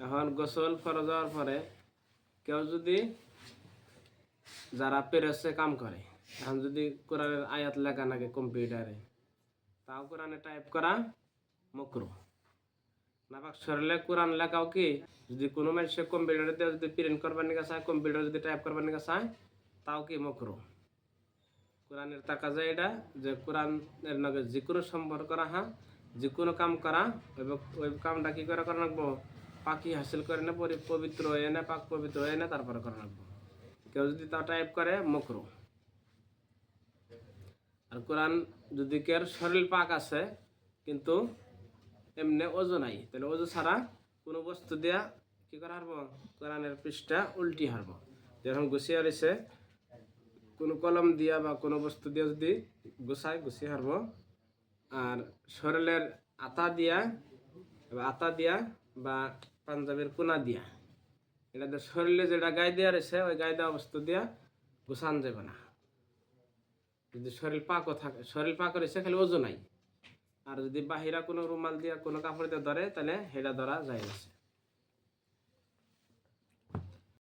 এখন গোসল ফরজ হওয়ার পরে কেউ যদি যারা পেরেছে কাম করে, এখন যদি কোরআনের আয়াত লেখা নাকি কম্পিউটারে, তাও কোরআনে টাইপ করা মকরু। নাপাক সরলে কোরআন লেখাও কি, যদি কোনো মানুষে কম্পিউটারে দিয়ে যদি প্রিন্ট করবার নিকা চায়, কম্পিউটার যদি টাইপ করবার নিকা চায়, তাও কি মকরু? কোরআনের টাকা যায় এটা যে কোরআনের নগে যে কোনো সম্পর্ক রাখা যে কোনো কাম করা ওই- কামটা কি করে করা রাখব পাখি হাসিল করে না পবিত্র হয়ে না, পাক পবিত্র হয়ে না, তারপরে করা রাখব। কেউ যদি তা টাইপ করে, মকরু। আর কোরআন যদি কেউ শরীর পাক আছে, কিন্তু এমনি ওজো নাই, তাহলে ওজো ছাড়া কোনো বস্তু দিয়া কি করা হারবো? কোরআনের পৃষ্ঠা উল্টি হারবো। যেরকম গুছিয়ে রয়েছে, কোনো কলম দিয়া বা কোনো বস্তু দিয়া যদি গুছায়, গুছিয়ে হারবো। আর শরীরের আতা দিয়া আতা দিয়া বা পাঞ্জাবের কোনা দিয়া। এটা শরীরে যেটা গায়ে দেওয়া রয়েছে ওই গায়ে দেওয়া বস্তু দিয়া গুছান যাবে না। যদি শরীর পাকও থাকে, শরীর পাক রয়েছে খালি ওজন নাই। আর যদি বাহিরা কোনো রুমাল দিয়া, কোনো কাপড় দিয়ে ধরে, তাহলে সেটা ধরা যায় আছে